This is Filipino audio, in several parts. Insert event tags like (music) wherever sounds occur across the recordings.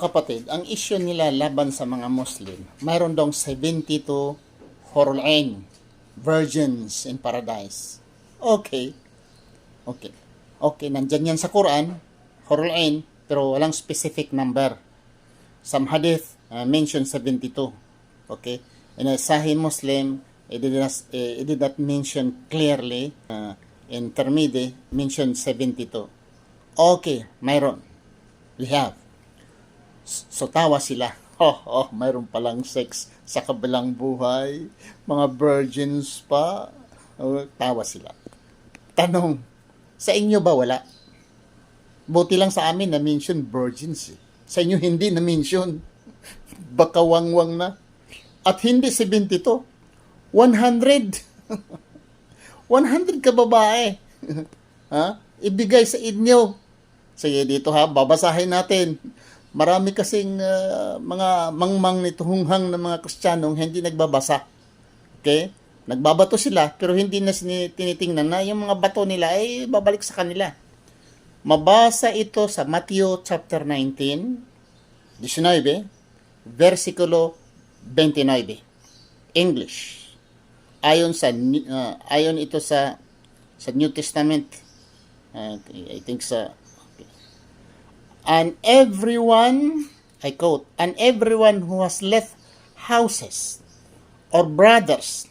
Kapatid, ang issue nila laban sa mga Muslim, mayroon dong 72 Horul Ain, virgins in paradise. Okay. Okay. Okay, nandyan yan sa Quran, Horul Ain, pero walang specific number. Some hadith uh, mention 72. Okay? In a Sahih Muslim, it did not, eh, it did not mention clearly. Uh, in Tirmidhi, mention 72. Okay, mayroon. We have. So tawa sila. (laughs) Oh, oh, mayroon palang sex sa kabilang buhay. Mga virgins pa. Oh, tawa sila. Tanong, sa inyo ba wala? Buti lang sa amin na-mention virgins eh. Sa inyo hindi na-mention. (laughs) Baka wangwang na. At hindi 72. 100. 100 ka babae. (laughs) ha? Ibigay sa inyo. Sige dito ha, babasahin natin. Marami kasing ah, mga mangmang nito hunghang ng mga Kristiyanong hindi nagbabasa. Okay? Nagbabato sila pero hindi na tinitingnan na yung mga bato nila ay babalik sa kanila. Mabasa ito sa Matthew chapter 19, 19, versikulo 29. English. Ayon sa ah, ayon ito sa sa New Testament. Ah, I think sa and everyone, I quote, and everyone who has left houses, or brothers,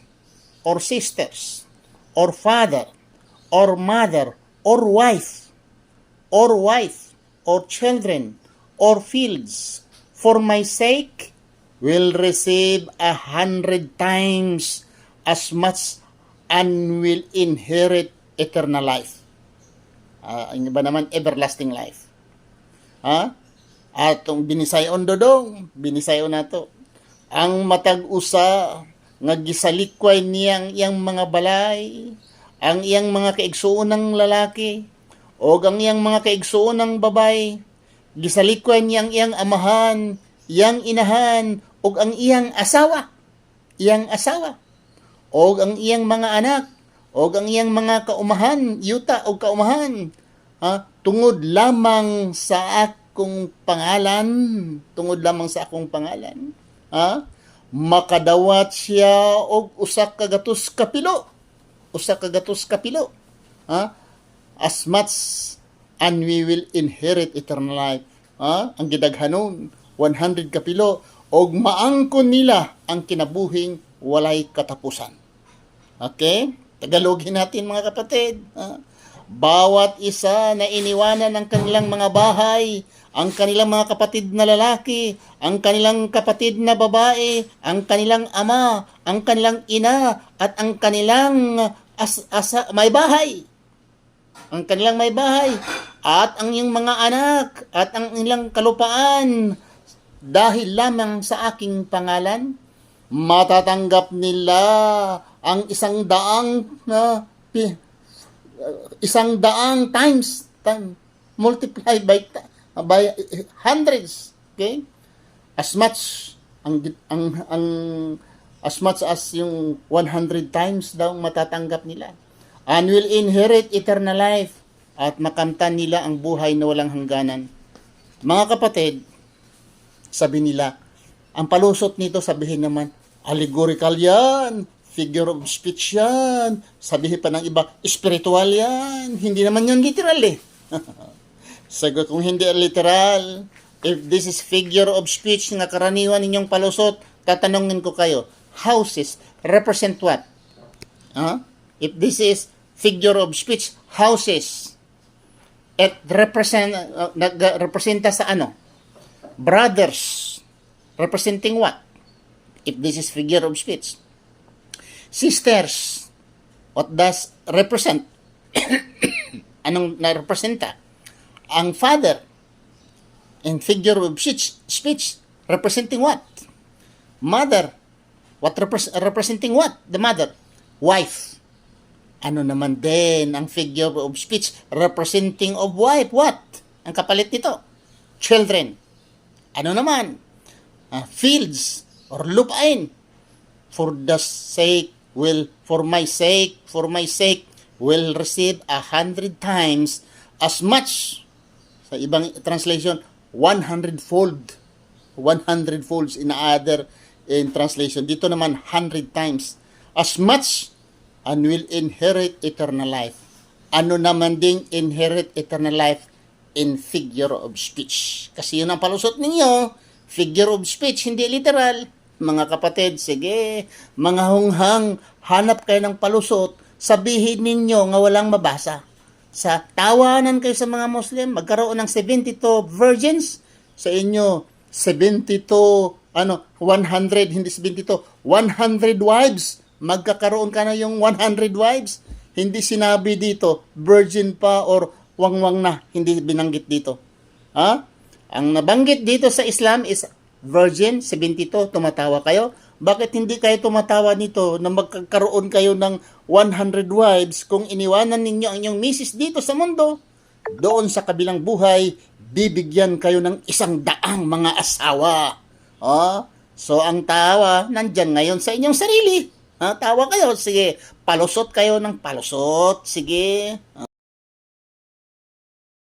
or sisters, or father, or mother, or wife, or wife, or children, or fields, for my sake, will receive a hundred times as much and will inherit eternal life. Ah, ang iba naman, everlasting life. Ha? Atong binisayon dodong, binisayon nato. Ang matag usa nga gisalikway niyang iyang mga balay, ang iyang mga kaigsuon ng lalaki, o ang iyang mga kaigsuon ng babay, gisalikway niyang iyang amahan, iyang inahan, o ang iyang asawa, iyang asawa, o ang iyang mga anak, o ang iyang mga kaumahan, yuta o kaumahan, ha? Tungod lamang sa akong pangalan, tungod lamang sa akong pangalan, ha? makadawat siya og usa ka gatos kapilo, usa ka gatos kapilo, ha? as much and we will inherit eternal life. Ha? Ang gidaghanon, 100 kapilo, og maangkon nila ang kinabuhing walay katapusan. Okay? Tagalogin natin mga kapatid. Ha? Bawat isa na iniwanan ng kanilang mga bahay, ang kanilang mga kapatid na lalaki, ang kanilang kapatid na babae, ang kanilang ama, ang kanilang ina, at ang kanilang as, asa, may bahay. Ang kanilang may bahay, at ang iyong mga anak, at ang ilang kalupaan, dahil lamang sa aking pangalan, matatanggap nila ang isang daang na uh, isang daang times time multiply by ta- by hundreds okay? As much ang ang ang as much as yung 100 times daw matatanggap nila. And will inherit eternal life at makamtan nila ang buhay na walang hangganan. Mga kapatid, sabi nila, ang palusot nito sabihin naman, allegorical yan, figure of speech yan, sabihin pa ng iba, spiritual yan, hindi naman yun literal eh. (laughs) Sagot kung hindi literal, if this is figure of speech na karaniwan ninyong palusot, tatanungin ko kayo, houses represent what? Huh? If this is figure of speech, houses, it represent, uh, nag-representa sa ano? Brothers, representing what? If this is figure of speech. Sisters, what does represent? (coughs) Anong na-representa? Ang father, in figure of speech, speech representing what? Mother, what repres- representing what? The mother. Wife, ano naman din ang figure of speech representing of wife? What? Ang kapalit nito? Children. Ano naman? Ah, fields or lupain. For the sake will, for my sake, for my sake, will receive a hundred times as much. Sa ibang translation, 100 fold. 100 folds in other in translation. Dito naman 100 times. As much and will inherit eternal life. Ano naman ding inherit eternal life in figure of speech. Kasi yun ang palusot ninyo. Figure of speech, hindi literal. Mga kapatid, sige, mga hunghang, hanap kayo ng palusot, sabihin ninyo nga walang mabasa. Sa tawanan kayo sa mga Muslim, magkaroon ng 72 virgins sa inyo, 72, ano, 100, hindi 72, 100 wives. Magkakaroon ka na yung 100 wives. Hindi sinabi dito, virgin pa or wangwang na. Hindi binanggit dito. Ha? Ang nabanggit dito sa Islam is virgin, 72, tumatawa kayo. Bakit hindi kayo tumatawa nito na magkakaroon kayo ng 100 wives kung iniwanan ninyo ang inyong misis dito sa mundo? Doon sa kabilang buhay, bibigyan kayo ng isang daang mga asawa. Oh, so ang tawa nandyan ngayon sa inyong sarili. Ha, tawa kayo, sige, palusot kayo ng palusot, sige.